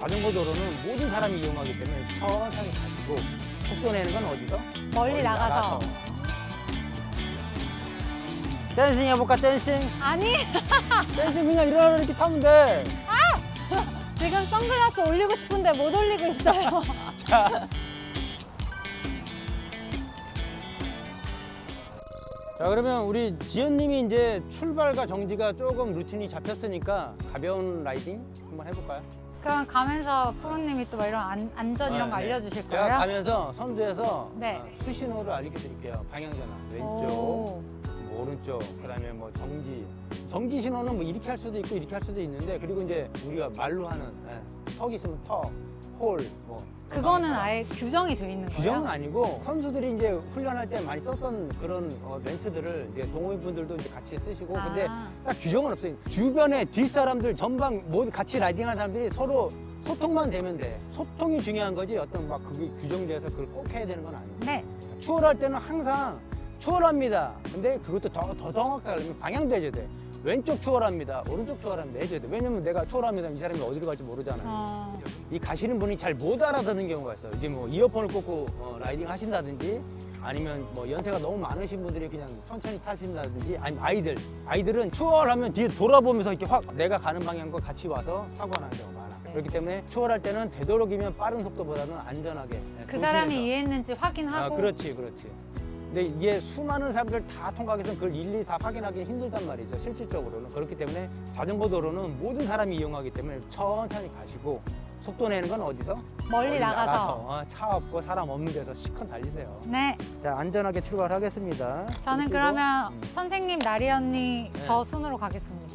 자전거 도로는 모든 사람이 이용하기 때문에 천천히 가시고 속도 내는 건 어디서? 멀리 나가서. 댄싱 해볼까 댄싱? 아니, 댄싱 그냥 일어나서 이렇게 타면 돼. 지금 선글라스 올리고 싶은데 못 올리고 있어요. 자. 자 그러면 우리 지연님이 이제 출발과 정지가 조금 루틴이 잡혔으니까 가벼운 라이딩 한번 해볼까요? 그럼 가면서 프로님이 또 막 이런 안, 안전 이런 거 아, 네. 알려주실 제가 거예요? 가면서 선두에서 네. 어, 수신호를 알려드릴게요. 방향전환 왼쪽, 오. 뭐 오른쪽, 그다음에 뭐 정지. 정지 신호는 뭐 이렇게 할 수도 있고 이렇게 할 수도 있는데 그리고 이제 우리가 말로 하는 예, 턱 있으면 턱, 홀, 뭐 그거는 아예 규정이 돼 있는 거예요? 규정은 아니고 선수들이 이제 훈련할 때 많이 썼던 그런 어, 멘트들을 이제 동호인분들도 이제 같이 쓰시고 아. 근데 딱 규정은 없어요. 주변에 뒷사람들 전방 모두 같이 라이딩하는 사람들이 서로 소통만 되면 돼. 소통이 중요한 거지 어떤 막 그게 규정돼서 그걸 꼭 해야 되는 건 아니에요. 네. 추월할 때는 항상 추월합니다. 근데 그것도 더, 더 정확하게 하려면 방향도 해줘야 돼. 왼쪽 추월합니다. 오른쪽 추월합니다. 해줘야 돼. 왜냐면 내가 추월합니다. 이 사람이 어디로 갈지 모르잖아요. 어, 이 가시는 분이 잘 못 알아듣는 경우가 있어요. 이제 뭐 이어폰을 꽂고 어, 라이딩 하신다든지 아니면 뭐 연세가 너무 많으신 분들이 그냥 천천히 타신다든지 아니면 아이들 아이들은 추월하면 뒤에 돌아보면서 이렇게 확 내가 가는 방향과 같이 와서 사고가 나는 경우가 많아. 네. 그렇기 때문에 추월할 때는 되도록이면 빠른 속도보다는 안전하게 예, 그 조심해서. 사람이 이해했는지 아, 확인하고 그렇지, 그렇지. 근데 이게 수많은 사람들 다 통과해서 그걸 일일이 다 확인하기 힘들단 말이죠. 실질적으로는. 그렇기 때문에 자전거 도로는 모든 사람이 이용하기 때문에 천천히 가시고 속도 내는 건 어디서? 멀리 나가서. 어, 차 없고 사람 없는 데서 시컨 달리세요. 네. 자, 안전하게 출발하겠습니다. 저는 그리고, 그러면 음. 선생님, 나리 언니 네. 저 순으로 가겠습니다.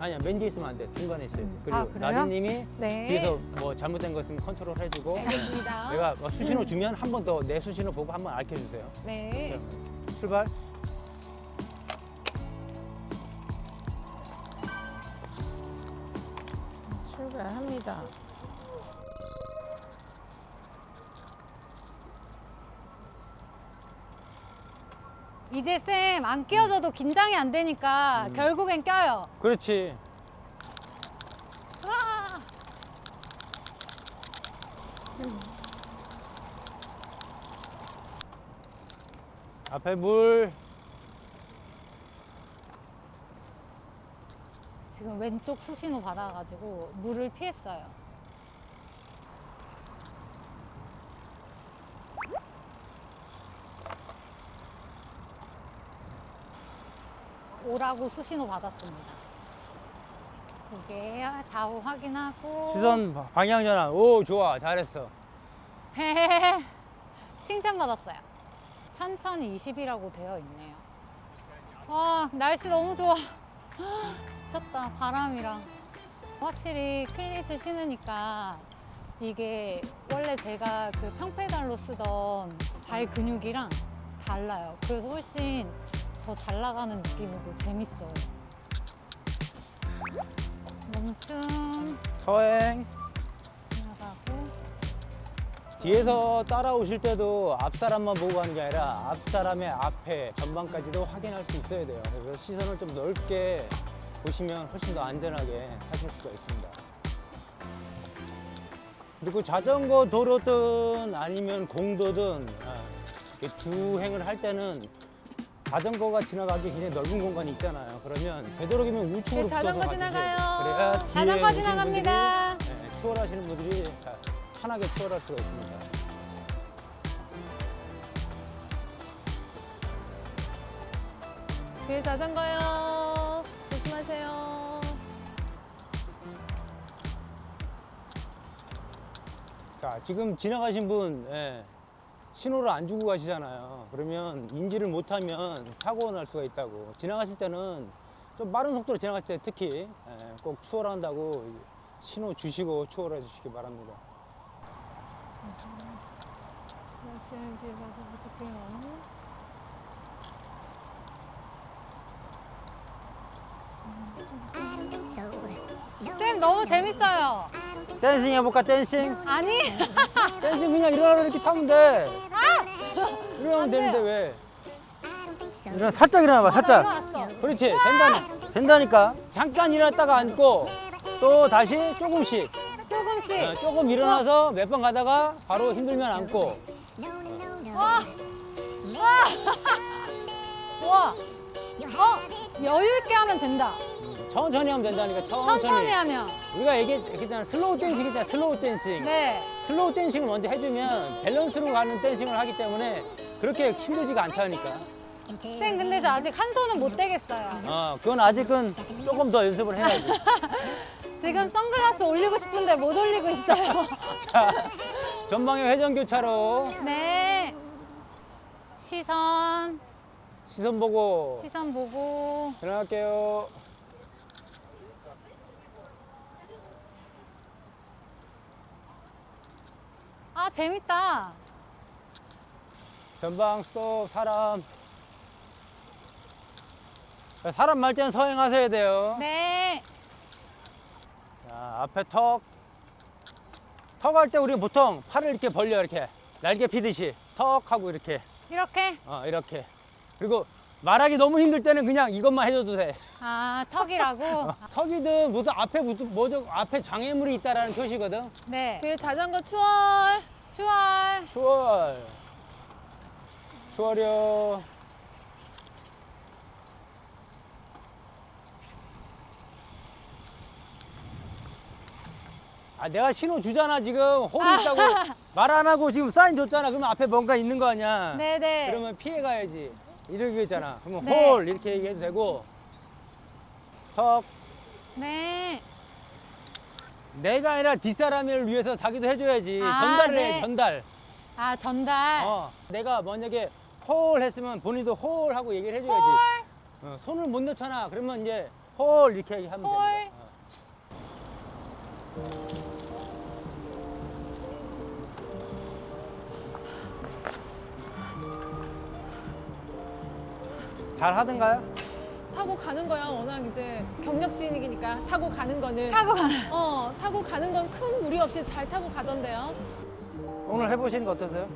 아니야, 맨 뒤에 있으면 안 돼. 중간에 있어요. 음. 그리고 아, 그래요? 나진님이 네. 뒤에서 뭐 잘못된 거 있으면 컨트롤 해주고 알겠습니다. 내가 뭐 수신호 주면 한 번 더 내 수신호 보고 한 번 알려주세요. 네. 출발. 출발합니다. 이제 쌤 안 끼워줘도 긴장이 안 되니까 음. 결국엔 껴요. 그렇지. 와! 앞에 물. 지금 왼쪽 수신호 받아가지고 물을 피했어요. 오라고 수신호 받았습니다. 고개 좌우 확인하고 시선 바- 방향 전환. 오, 좋아. 잘했어. 칭찬받았어요. 천천히 20이라고 되어 있네요. 와, 날씨 너무 좋아. 미쳤다, 바람이랑. 확실히 클릿을 신으니까 이게 원래 제가 그 평페달로 쓰던 발 근육이랑 달라요. 그래서 훨씬 더 잘 나가는 느낌이고 재밌어요. 멈춤 서행. 지나가고 뒤에서 따라오실 때도 앞 사람만 보고 가는 게 아니라 앞 사람의 앞에 전방까지도 확인할 수 있어야 돼요. 그래서 시선을 좀 넓게 보시면 훨씬 더 안전하게 하실 수가 있습니다. 그리고 자전거 도로든 아니면 공도든 아, 이렇게 주행을 할 때는 자전거가 지나가기 굉장히 넓은 공간이 있잖아요. 그러면 되도록이면 우측으로 네, 자전거 붙어서 지나가요. 그래야 뒤에 자전거 오신 지나갑니다. 분들이, 네, 추월하시는 분들이 자, 편하게 추월할 수가 있습니다. 뒤에 자전거요. 조심하세요. 자, 지금 지나가신 분, 예, 신호를 안 주고 가시잖아요. 그러면 인지를 못하면 사고가 날 수가 있다고. 지나가실 때는 좀 빠른 속도로 지나가실 때 특히 예, 꼭 추월한다고 신호 주시고 추월해 주시기 바랍니다. 제가 제일 뒤에 가서 붙을게요. 쌤 너무 재밌어요. 댄싱 해볼까, 댄싱? 아니 댄싱 그냥 일어나서 이렇게 타면 돼. 일어나면 되는데 왜? 일어나, 살짝 일어나봐, 살짝. 일어났어. 그렇지, 된다니, 된다니까. 잠깐 일어났다가 앉고 또 다시 조금씩. 조금씩. 어, 조금 일어나서 몇 번 가다가 바로 힘들면 앉고 와. 와. 와. 어, 여유 있게 하면 된다. 천천히 하면 된다니까 천천히. 천천히 하면. 우리가 얘기했잖아 슬로우 댄싱 있잖아 슬로우 댄싱. 네. 슬로우 댄싱을 먼저 해주면 밸런스로 가는 댄싱을 하기 때문에 그렇게 힘들지가 않다니까. 쌤, 근데 저 아직 한 손은 못 대겠어요. 어, 그건 아직은 조금 더 연습을 해야지. 지금 선글라스 올리고 싶은데 못 올리고 있어요. 자, 전방에 회전 교차로 네. 시선, 시선 보고 시선 보고. 들어갈게요. 아, 재밌다. 전방 스톱 사람. 사람 말 때는 서행하셔야 돼요. 네. 자, 앞에 턱. 턱 할 때 우리 보통 팔을 이렇게 벌려 이렇게 날개 피듯이 턱 하고 이렇게 이렇게. 어, 이렇게. 그리고 말하기 너무 힘들 때는 그냥 이것만 해줘도 돼. 아, 턱이라고? 어, 턱이든 무슨 앞에 무슨 뭐죠 앞에 장애물이 있다라는 표시거든. 네. 뒤에 자전거 추월. 추월. 추월. 추월이요. 아, 내가 신호 주잖아, 지금. 홀이 있다고. 말 안 하고 지금 사인 줬잖아. 그러면 앞에 뭔가 있는 거 아니야. 네네. 그러면 피해 가야지. 이렇게 있잖아. 그러면 네. 홀 이렇게 얘기해도 되고. 턱. 네. 내가 아니라 뒷사람을 위해서 자기도 해줘야지. 아, 전달을 네. 해, 전달. 아, 전달. 어, 내가 만약에 홀 했으면 본인도 홀 하고 얘기를 해줘야지. 홀. 어, 손을 못 넣잖아. 그러면 이제 홀 이렇게 하면 홀. 거야. 어. 잘 하던가요? 타고 가는 거야. 워낙 이제 경력직이니까 타고 가는 거는. 타고 가는. 어, 타고 가는 건 큰 무리 없이 잘 타고 가던데요. 오늘 해보시는 거 어떠세요?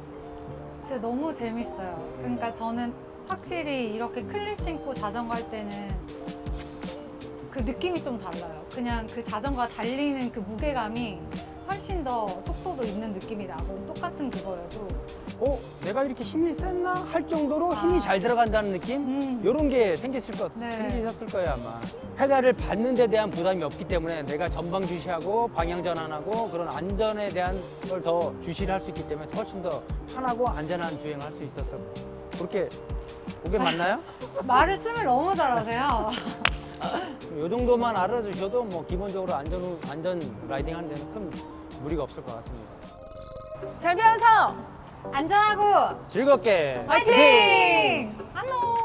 진짜 너무 재밌어요. 그러니까 저는 확실히 이렇게 클릿 신고 자전거 할 때는 그 느낌이 좀 달라요. 그냥 그 자전거 달리는 그 무게감이 훨씬 더 속도도 있는 느낌이 나고 똑같은 그거여도 어, 내가 이렇게 힘이 셌나 할 정도로 힘이 아. 잘 들어간다는 느낌? 음. 이런 게 생겼을 거 네. 생기셨을 거예요 아마. 페달을 밟는 데 대한 부담이 없기 때문에 내가 전방 주시하고 방향 전환하고 그런 안전에 대한 걸 더 주시를 할 수 있기 때문에 훨씬 더 편하고 안전한 주행을 할 수 있었던 거. 그렇게 그게 맞나요? 말을 쓰면 너무 잘하세요. 이 정도만 알아주셔도 뭐 기본적으로 안전 안전 라이딩 하는 데는 큰 무리가 없을 것 같습니다. 잘 배워서 안전하고 즐겁게 화이팅! 안녕.